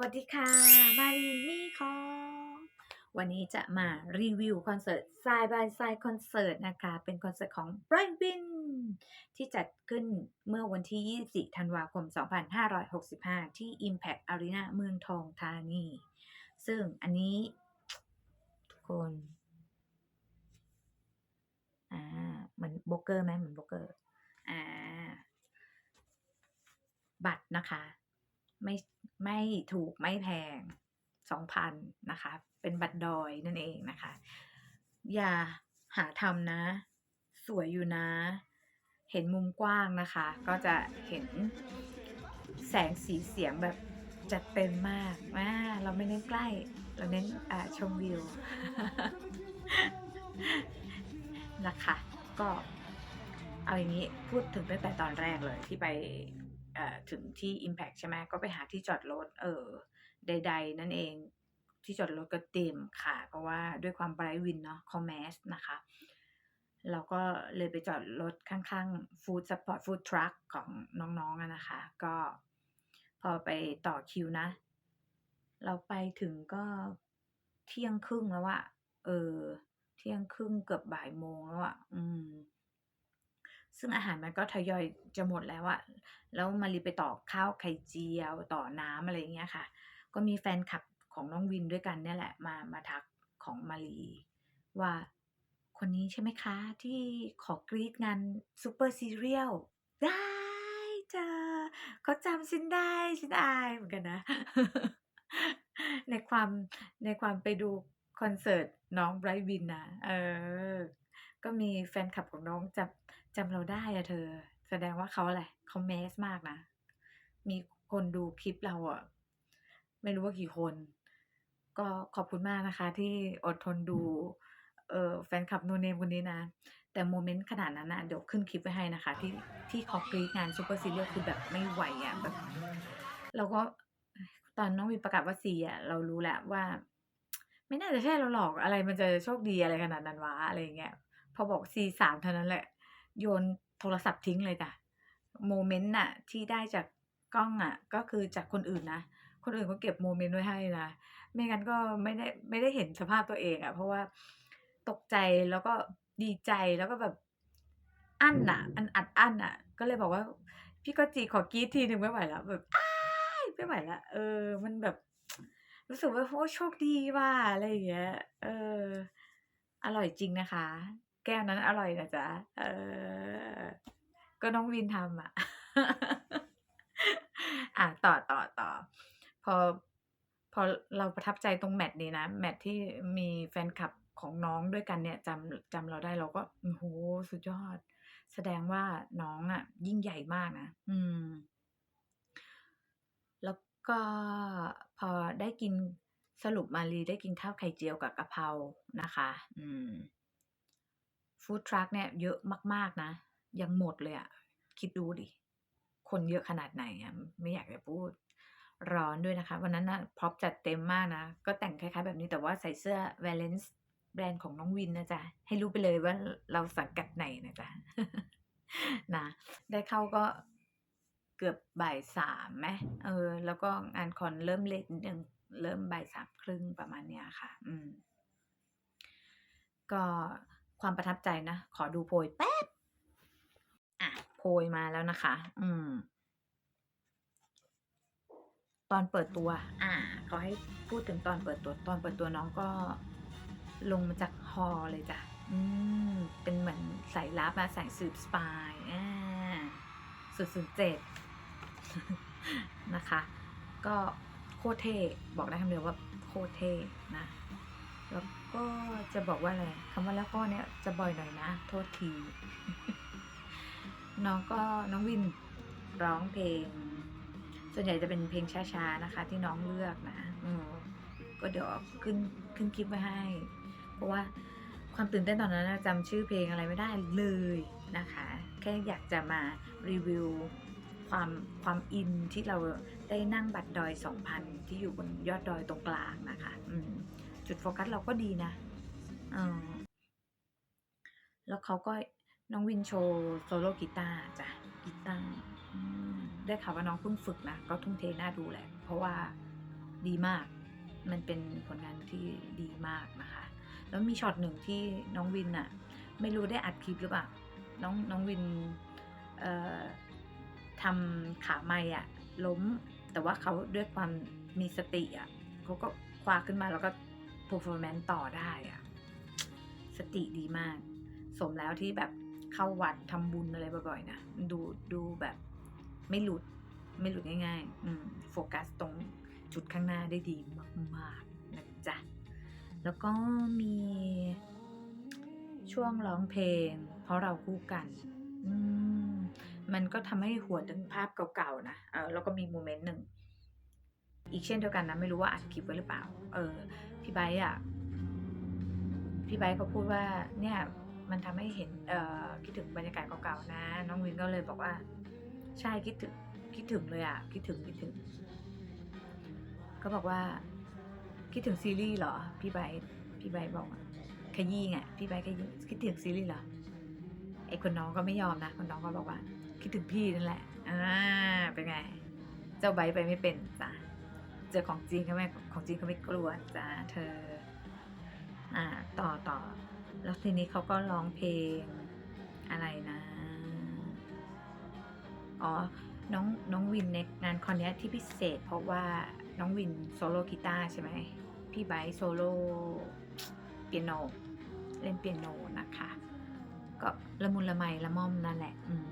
วัสดีค่ะ มารีมีของ วันนี้จะมารีวิวคอนเสิร์ต Side by Side Concert นะคะ เป็นคอนเสิร์ตของ Bright Win ที่จัดขึ้นเมื่อวันที่ 24 ธันวาคม 2565 ที่ Impact Arena เมืองทองธานี ซึ่งอันนี้ทุกคนอ่าเหมือนโบกเกอร์ไหมเหมือนโบกเกอร์อ่าบัตรนะคะ ไม่ไม่ถูกไม่แพง2,000นนะคะ เป็นบัตรดอยนั่นเองนะคะ อย่าหาทำนะ สวยอยู่นะ เห็นมุมกว้างนะคะ ก็จะเห็นแสงสีเสียงแบบจัดเต็มมากอ่าเราไม่เน้นใกล้ เราเน้นชมวิวนะคะ ก็เอาอย่างนี้พูดถึงตั้งแต่ตอนแรกเลยที่ไป ถึงที่ Impact ใช่ไหมก็ไปหาที่จอดรถเออใด ๆ นั่นเองที่จอดรถก็เต็มค่ะ เพราะว่าด้วยความ Bright Win เนาะเขาแมสนะคะเราก็เลยไปจอดรถข้างๆ Food Support Food Truck ของน้องๆนะคะ ก็พอไปต่อคิวนะ เราไปถึงก็เที่ยงครึ่งแล้วอะเออ เที่ยงครึ่งเกือบบ่ายโมงแล้วอะอืม ซึ่งอาหารมันก็ทยอยจะหมดแล้วอะแล้วมารีไปต่อข้าวไข่เจียวต่อน้ำอะไรอย่างเงี้ยค่ะ ก็มีแฟนคลับของน้องวินด้วยกันเนี่ยแหละมามาทักของมารีว่าคนนี้ใช่ไหมคะที่ขอกรีดงานซูเปอร์ซีเรียลได้จ้าเขาจำฉันได้ฉันอายเหมือนกันนะ ในความในความไปดูคอนเสิร์ตน้องไบรท์วินนะเออ ก็มีแฟนคลับของน้องจำ จำเราได้อะเธอ แสดงว่าเขาอะไรเขาแมสมากนะ มีคนดูคลิปเราอะไม่รู้ว่ากี่คน ก็ขอบคุณมากนะคะ ที่อดทนดูเออแฟนคลับโนเนมคนนี้นะ แต่โมเมนต์ขนาดนั้นนะเดี๋ยวขึ้นคลิปไว้ให้นะคะ ที่ที่เขากรีดงานซูเปอร์ซีเรียลคือแบบไม่ไหวอะแบบเราก็ตอนน้องวินประกาศว่าซีอะเรารู้แล้วว่า ไม่น่าจะใช่เราหรอกอะไรมันจะโชคดีอะไรขนาดนั้นวะอะไรเงี้ยพอบอกซีสามเท่านั้นแหละ โยนโทรศัพท์ทิ้งเลยจ้ะโมเมนต์น่ะ ที่ได้จากกล้องอะ ก็คือจากคนอื่นนะ คนอื่นเขาเก็บโมเมนต์ไว้ให้นะ ไม่งั้นก็ไม่ได้ไม่ได้เห็นสภาพตัวเองอะ เพราะว่าตกใจแล้วก็ดีใจแล้วก็แบบอั้นอะ อันอัดอั้นอะ ก็เลยบอกว่า พี่ก็จีขอกรีดทีหนึ่งไม่ไหวแล้วแบบอ้ายไม่ไหวแล้วเออ มันแบบ รู้สึกว่าโอ้โชคดีว่าอะไรอย่างเงี้ย เออ อร่อยจริงนะคะ แก้วนั้นอร่อยนะจ๊ะ เออ ก็น้องวินทำอะ อะต่อต่อต่อ พอ พอเราประทับใจตรงแมตช์นี้นะ แมตช์ที่มีแฟนคลับของน้องด้วยกันเนี่ยจำจำเราได้เราก็โอ้โหสุดยอด แสดงว่าน้องอะ ยิ่งใหญ่มากนะ อืม แล้วก็พอได้กินสรุปมารีได้กินข้าวไข่เจียวกับกะเพรานะคะ อืม ฟู้ดทรัคเนี่ยเยอะมาก ๆ นะ ยังหมดเลยอะคิดดูดิ คนเยอะขนาดไหนอะไม่อยากจะพูดร้อนด้วยนะคะ วันนั้นนะพร็อพจัดเต็มมากนะ ก็แต่งคล้ายๆ แบบนี้แต่ว่าใส่เสื้อ Valence แบรนด์ของน้องวินนะจ๊ะ ให้รู้ไปเลยว่าเราสังกัดไหนนะจ๊ะนะได้เข้าก็เกือบบ่ายสามไหมเออ แล้วก็งานคอนเริ่มเลทนิดนึงเริ่มบ่ายสามครึ่งประมาณเนี้ยค่ะ อืม ก็ ความประทับใจนะ ขอดูโพยแป๊บ อะ โพยมาแล้วนะคะ อืม ตอนเปิดตัว อ่าเขาให้พูดถึงตอนเปิดตัว ตอนเปิดตัวน้องก็ลงมาจากฮอเลยจ้ะ อืม เป็นเหมือนสายลับอะสายสืบสปายอ่าศูนย์ศูนย์เจ็ดนะคะ ก็โคตรเท่ บอกได้คำเดียวว่าโคตรเท่นะ แล้วก็จะบอกว่าอะไรคำว่าแล้วก็เนี่ยจะบ่อยหน่อยนะ โทษที น้องก็น้องวินร้องเพลง ส่วนใหญ่จะเป็นเพลงช้าๆนะคะ ที่น้องเลือกนะอืมก็เดี๋ยวขึ้นขึ้นคลิปไว้ให้ เพราะว่าความตื่นเต้นตอนนั้นจำชื่อเพลงอะไรไม่ได้เลยนะคะ แค่อยากจะมารีวิวความความอินที่เราได้นั่งบัตรดอย 2,000 ที่อยู่บนยอดดอยตรงกลางนะคะ อืม จุดโฟกัสเราก็ดีนะแล้วเขาก็น้องวินโชว์โซโล่กีตาร์จ้ะกีตาร์ได้ข่าวว่าน้องเพิ่งฝึกนะ ก็ทุ่มเทน่าดูแหละ เพราะว่าดีมาก มันเป็นผลงานที่ดีมากนะคะ แล้วมีช็อตหนึ่งที่น้องวินอะไม่รู้ได้อัดคลิปหรือเปล่า น้องน้องวินทำขาไม่อะล้ม แต่ว่าเขาด้วยความมีสติอะเขาก็คว้าขึ้นมาแล้วก็ performance ต่อได้อะสติดีมาก สมแล้วที่แบบเข้าวัดทำบุญอะไรบ่อยๆนะดูดูแบบไม่หลุดไม่หลุดง่ายๆอืมโฟกัสตรงจุดข้างหน้าได้ดีมากๆนะจ๊ะ แล้วก็มีช่วงร้องเพลง เพราะเราคู่กันอืมมันก็ทำให้หัวถึงภาพเก่าๆนะเออแล้วก็มีโมเมนต์หนึ่ง อีกเช่นเดียวกันนะไม่รู้ว่าอัดคลิปไว้หรือเปล่า เออ พี่ไบ์อะ พี่ไบ์เขาพูดว่าเนี่ยมันทำให้เห็นเอ่อคิดถึงบรรยากาศเก่าๆนะ น้องวินก็เลยบอกว่า ใช่คิดถึงคิดถึงเลยอะ คิดถึงคิดถึง ก็บอกว่า คิดถึงซีรีส์เหรอ พี่ไบ์พี่ไบ์บอกขยี้ไงพี่ไบ์ขยี้คิดถึงซีรีส์เหรอไอ้คนน้องก็ไม่ยอมนะคนน้องก็บอกว่า คิดถึงพี่นั่นแหละอ่าเป็นไง เจ้าไบไปไม่เป็นจ้ะ เจอของจริงเขาไม่ของจริงเขาไม่กลัวจ้าเธอ อ่าต่อต่อ แล้วทีนี้เขาก็ร้องเพลงอะไรนะ อ๋อ น้องน้องวินในงานคอนเนี้ยที่พิเศษ เพราะว่าน้องวินโซโล่กีตาร์ใช่ไหม พี่ไบโซโล่เปียโน เล่นเปียโนนะคะ ก็ละมุนละไมละม่อมนั่นแหละ อืม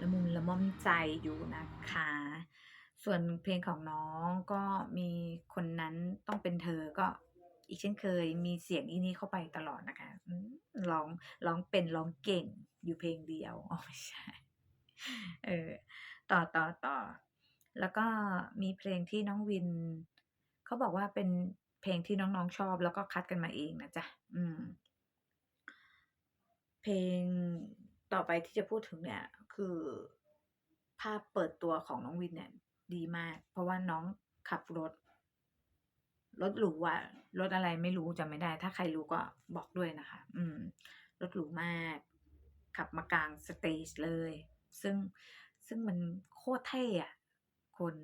ละมุนละม่อมใจอยู่นะคะ ส่วนเพลงของน้องก็มีคนนั้นต้องเป็นเธอก็อีกเช่นเคยมีเสียงอีนี้เข้าไปตลอดนะคะร้องร้องเป็นร้องเก่งอยู่เพลงเดียวอ๋อไม่ใช่เออต่อต่อต่อ แล้วก็มีเพลงที่น้องวิน เขาบอกว่าเป็นเพลงที่น้องๆชอบ แล้วก็คัดกันมาเองนะจ๊ะอืม เพลงต่อไปที่จะพูดถึงเนี่ย คือภาพเปิดตัวของน้องวินเนี่ย ดีมาก เพราะว่าน้องขับรถ รถหรูอะรถอะไรไม่รู้จำไม่ได้ ถ้าใครรู้ก็บอกด้วยนะคะ อืม รถหรูมาก ขับมากลางสเตจเลย ซึ่งซึ่งมันโคตรเท่อะคน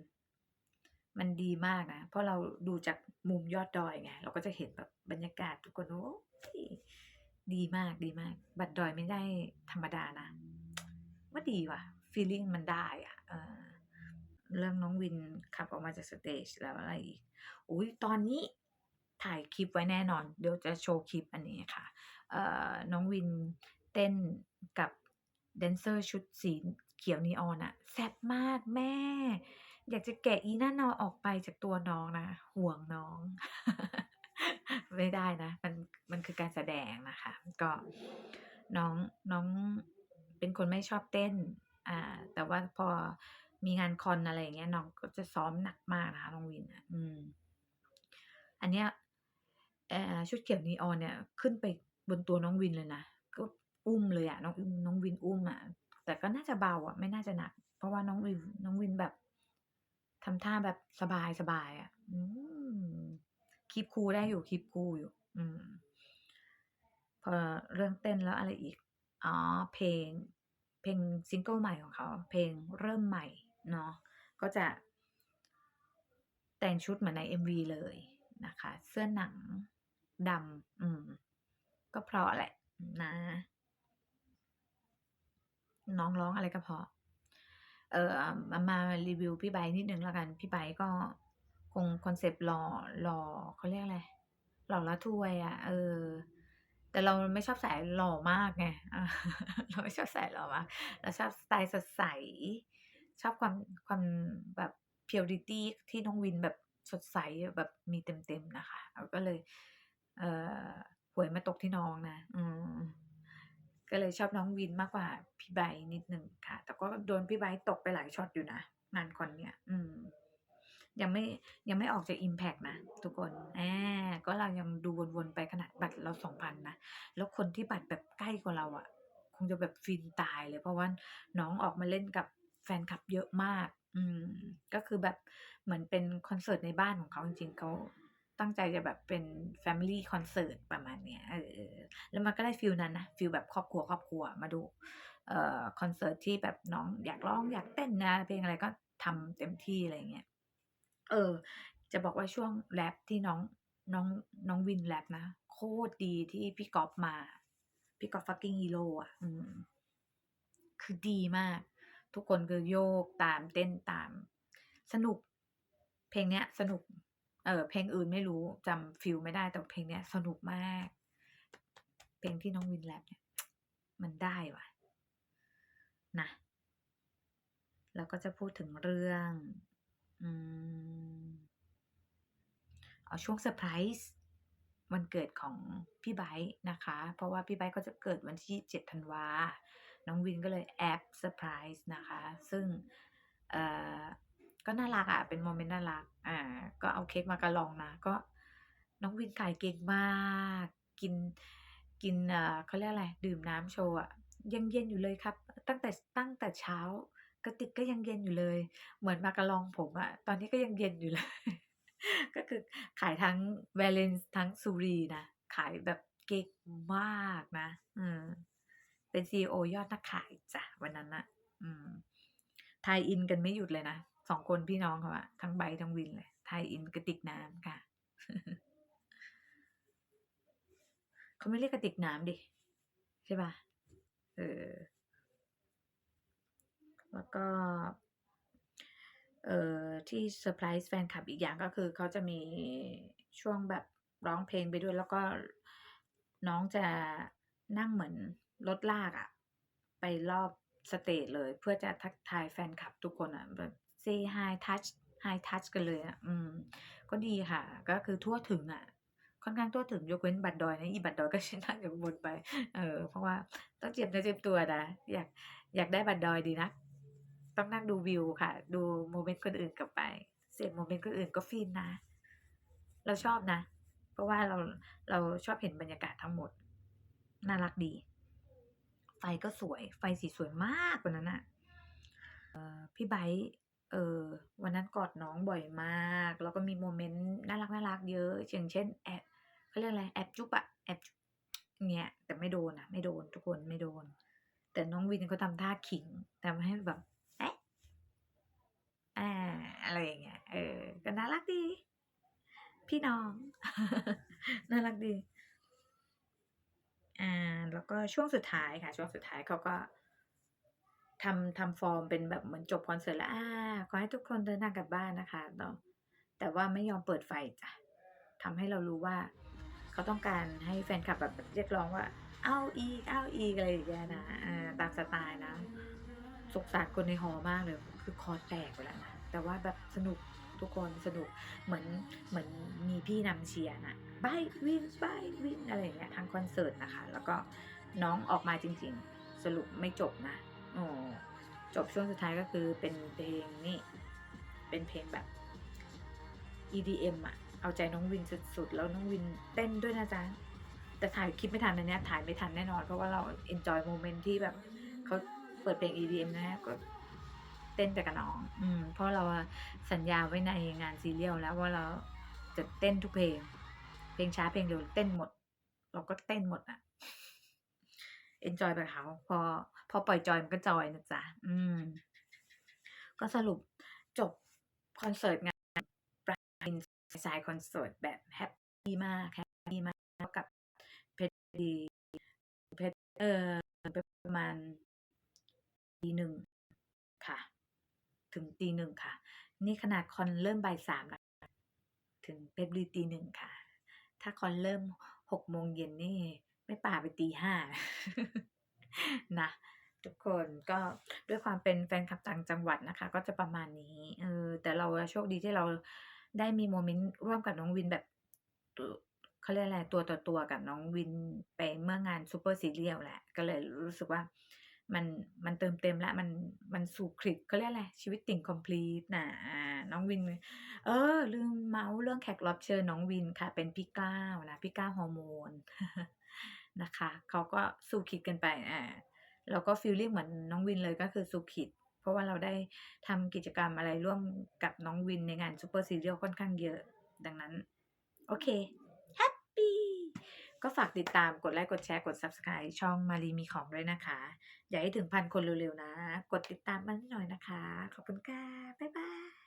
มันดีมากนะ เพราะเราดูจากมุมยอดดอยไง เราก็จะเห็นแบบบรรยากาศทุกคนโอ้ยดีมากดีมาก บัตรดอยไม่ได้ธรรมดานะ ว่าดีว่ะ ฟีลลิ่งมันได้อะเออ เรื่องน้องวินขับออกมาจากสเตจแล้วอะไรอีกอุ้ยตอนนี้ถ่ายคลิปไว้แน่นอน เดี๋ยวจะโชว์คลิปอันนี้ค่ะเอ่อน้องวินเต้นกับแดนเซอร์ชุดสีเขียวนีออนอะแซ่บมากแม่ อยากจะแกะอีนั่นเอาออกไปจากตัวน้องนะ ห่วงน้อง ไม่ได้นะ มันมันคือการแสดงนะคะ ก็น้องน้องเป็นคนไม่ชอบเต้น อ่า แต่ว่าพอ มีงานคอนอะไรอย่างเงี้ยน้องก็จะซ้อมหนักมากนะคะน้องวินอะอืม อันเนี้ยชุดเขียวนีออนเนี่ย ขึ้นไปบนตัวน้องวินเลยนะก็อุ้มเลยอะน้องน้องวินอุ้มอะแต่ก็น่าจะเบาอะไม่น่าจะหนัก เพราะว่าน้องวินน้องวินแบบทำท่าแบบสบายสบายอะอืมคีปคูได้อยู่คีปคูอยู่ อืม พอเรื่องเต้นแล้วอะไรอีกอ๋อเพลง เพลงซิงเกิลใหม่ของเขา เพลงเริ่มใหม่ เนาะก็จะ แต่งชุดเหมือนใน MV เลยนะคะ เสื้อหนังดำอืม ก็เพราะแหละนะ น้องร้องอะไรก็เพราะ เออมามารีวิวพี่ไบร์ทนิดนึงแล้วกัน พี่ไบร์ทก็คงคอนเซปต์หล่อหล่อเขาเรียกอะไรหล่อละทวยอะเออ แต่เราไม่ชอบสายหล่อมากไงเราไม่ชอบสายหล่อมากเราชอบสไตล์สดใส ชอบความความแบบ purity ที่น้องวินแบบสดใสแบบมีเต็มๆนะคะก็เลย เอ่อหวยมาตกที่น้องนะ อืมก็เลยชอบน้องวินมากกว่าพี่ไบนิดนึงค่ะ แต่ก็โดนพี่ไบตกไปหลายช็อตอยู่นะงานคอนเนี่ย อืม ยังไม่ยังไม่ออกจาก Impact นะทุกคนแอาก็เรายังดูวนๆไปขนาดบัตรเรา2,000นนะ แล้วคนที่บัตรแบบใกล้กว่าเราอะ คงจะแบบฟินตายเลย เพราะว่าน้องออกมาเล่นกับ แฟนคลับเยอะมาก อืม ก็คือแบบเหมือนเป็นคอนเสิร์ตในบ้านของเขาจริงๆเขาตั้งใจจะแบบเป็นแฟมิลีคอนเสิร์ตประมาณเนี้ยเออแล้วมันก็ได้ฟีลนั้นนะฟีลแบบครอบครัวๆมาดูเอ่อคอนเสิร์ตที่แบบน้องอยากร้องอยากเต้นนะเพลงอะไรก็ทำเต็มที่อะไรเงี้ยเออ จะบอกว่าช่วงแรปที่น้องน้องน้องวินแรปนะ โคตรดีที่พี่ก๊อฟมา พี่ก๊อฟ fucking hero อะ อืม คือดีมาก ทุกคนคือโยกตามเต้นตาม สนุก เพลงเนี้ย สนุก เออเพลงอื่นไม่รู้จำฟิลไม่ได้แต่เพลงเนี้ย สนุกมาก เพลงที่น้องวินแรปเนี่ย มันได้ว่ะนะแล้วก็จะพูดถึงเรื่องอืมเอาช่วงเซอร์ไพรส์วันเกิดของพี่ไบร์นะคะ เพราะว่าพี่ไบร์ก็จะเกิดวันที่ 7 ธันวา น้องวินก็เลยแอบเซอร์ไพรส์นะคะ ซึ่งเอ่อก็น่ารักอะเป็นโมเมนต์น่ารัก อ่า ก็เอาเค้กมากระลองนะ ก็น้องวินขายเก่งมาก กิน กินเอ่อเขาเรียกอะไร ดื่มน้ำโชว์อะยังเย็นอยู่เลยครับ ตั้งแต่ตั้งแต่เช้ากระติกก็ยังเย็นอยู่เลย เหมือนมากระลองผมอะตอนนี้ก็ยังเย็นอยู่เลย ก็คือขายทั้ง Valence ทั้ง Suri นะ ขายแบบเก่งมากนะ อืม เป็น CEO ยอดนักขายจ้ะวันนั้นน่ะอืม tie in กันไม่หยุดเลยนะ2คนพี่น้องเขาอะทั้งไบทั้งวินเลย tie in กระติกน้ำค่ะเขาไม่เรียกกระติกน้ำดิ ใช่เปล่า?เออแล้วก็เอ่อที่เซอร์ไพรส์แฟนคลับอีกอย่างก็คือเขาจะมีช่วงแบบร้องเพลงไปด้วย แล้วก็น้องจะนั่งเหมือน รถลากอะไปรอบสเตจเลย เพื่อจะทักทายแฟนคลับทุกคนอะแบบ say hi touch high touch กันเลยอะอืม ก็ดีค่ะ ก็คือทั่วถึงอะค่อนข้างทั่วถึงยกเว้นบัตรดอยนะอีบัตรดอยก็ชนั่งอย่างบนไป เออ เพราะว่าต้องเจียมเนื้อเจียมตัวนะอยากอยากได้บัตรดอยดีนักต้องนั่งดูวิวค่ะ ดูโมเมนต์คนอื่นกลับไป เสพโมเมนต์คนอื่นก็ฟินนะ เราชอบนะ เพราะว่าเราเราชอบเห็นบรรยากาศทั้งหมด น่ารักดี ไฟก็สวย ไฟสีสวยมากวันนั้นน่ะเอ่อพี่ไบร์เออวันนั้นกอดน้องบ่อยมาก แล้วก็มีโมเมนต์น่ารักๆเยอะอย่างเช่นแอบเขาเรียกอะไรแอบจุ๊บอะแอบจุ๊บเงี้ยแต่ไม่โดนอะไม่โดนทุกคนไม่โดน แต่น้องวินเขาทำท่าขิงทำให้แบบเอ๊ะอาอะไรอย่างเงี้ยเออก็น่ารักดี พี่น้อง น่ารักดี อาแล้วก็ช่วงสุดท้ายค่ะ ช่วงสุดท้ายเขาก็ทำทำฟอร์มเป็นแบบเหมือนจบคอนเสิร์ตแล้วอ่าขอให้ทุกคนเดินทางกลับบ้านนะคะเนาะแต่ว่าไม่ยอมเปิดไฟจ้ะทำให้เรารู้ว่า เขาต้องการให้แฟนคลับแบบเรียกร้องว่า เอาอีกเอาอีกอะไรอย่างเงี้ยนะอาตามสไตล์นะสงสารคนในฮอร์มากเลยคือคอแตกไปแล้วนะแต่ว่าแบบสนุกทุกคนสนุกเหมือนเหมือนมีพี่นำเชียร์น่ะ บร์ทวินไบร์ทวินอะไรอย่างเงี้ยทั้งคอนเสิร์ตนะคะ แล้วก็น้องออกมาจริง ๆ สรุปไม่จบนะเออจบช่วงสุดท้ายก็คือเป็นเพลงนี่เป็นเพลงแบบ EDM อะเอาใจน้องวินสุดๆ แล้วน้องวินเต้นด้วยนะจ๊ะ แต่ถ่ายคลิปไม่ทันอันเนี้ยถ่ายไม่ทันแน่นอน เพราะว่าเราเอนจอยโมเมนต์ที่แบบเขาเปิดเพลง EDM นะคะก็เต้นไปกับน้อง อืมเพราะเราสัญญาไว้ในงาน Serial แล้วว่าเราจะเต้นทุกเพลง เพลงช้าเพลงเร็วเต้นหมด เราก็เต้นหมดอะเอนจอยไปเขาพอ พอปล่อยจอยมันก็จอยนะจ๊ะอืม ก็สรุปจบคอนเสิร์ตงาน Blind Side คอนเสิร์ตแบบแฮปปี้มากแฮปปี้มากกับเพชรดีเพชรเออประมาณ1:00ค่ะ ถึง1:00ค่ะ นี่ขนาดคอนเริ่มบ่าย3นะคะถึงเพชรบุรี1:00ค่ะ ถ้าคอนเริ่ม6โมงเย็นนี่ ไม่ป่าไป5:00นะทุกคนก็ด้วยความเป็นแฟนคลับต่างจังหวัดนะคะ ก็จะประมาณนี้เออแต่เราโชคดีที่เราได้มีโมเมนต์ร่วมกับน้องวินแบบตเขาเรียกอะไรตัวต่อตัวกับน้องวินไปเมื่องาน Super Serial แหละ ก็เลยรู้สึกว่า มันมันเติมเต็มแล้วมันมันสู่ขลิกเขาเรียกอะไร ชีวิตติ่ง complete น่ะน้องวิน เออ ลืมเมาท์เรื่องแขกรับเชิญน้องวินค่ะ เป็นพี่ก้าวนะ พี่ก้าวฮอร์โมนนะคะเขาก็สู่ขลิกกันไปอาเราก็ฟีลลิ่งเหมือนน้องวินเลยก็คือสู่ขลิกเพราะว่าเราได้ทำกิจกรรมอะไรร่วมกับน้องวินในงาน Super Serial ค่อนข้างเยอะ ดังนั้น โอเค ก็ฝากติดตามกดไลค์กดแชร์กด Subscribe ช่องมารีมีของด้วยนะคะ อยากให้ถึงพันคนเร็วๆนะ กดติดตามมาให้หน่อยนะคะ ขอบคุณค่ะ บ๊ายบาย